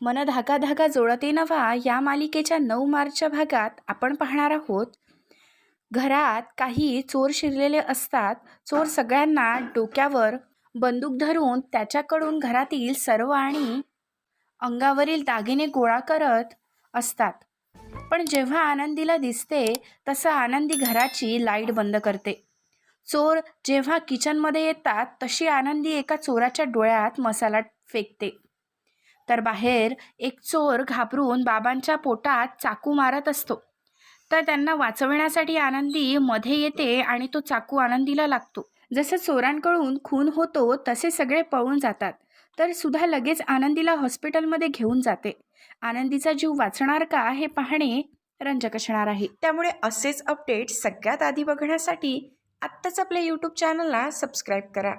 मन धागा धागा जोडते नवा या मालिकेच्या नऊ मार्चच्या भागात आपण पाहणार आहोत. घरात काही चोर शिरलेले असतात. चोर सगळ्यांना डोक्यावर बंदूक धरून त्याच्याकडून घरातील सर्व आणि अंगावरील दागिने गोळा करत असतात. पण जेव्हा आनंदीला दिसते तसं आनंदी घराची लाइट बंद करते. चोर जेव्हा किचनमध्ये येतात तशी आनंदी एका चोराच्या डोळ्यात मसाला फेकते. तर बाहेर एक चोर घाबरून बाबांच्या पोटात चाकू मारत असतो. तर त्यांना वाचवण्यासाठी आनंदी मध्ये येते आणि तो चाकू आनंदीला लागतो. जसं चोरांकडून खून होतो तसे सगळे पळून जातात. तर सुद्धा लगेच आनंदीला हॉस्पिटलमध्ये घेऊन जाते. आनंदीचा जीव वाचणार का हे पाहणे रंजक असणार आहे. त्यामुळे असेच अपडेट सगळ्यात आधी बघण्यासाठी आत्ताच आपल्या यूट्यूब चॅनलला सबस्क्राईब करा.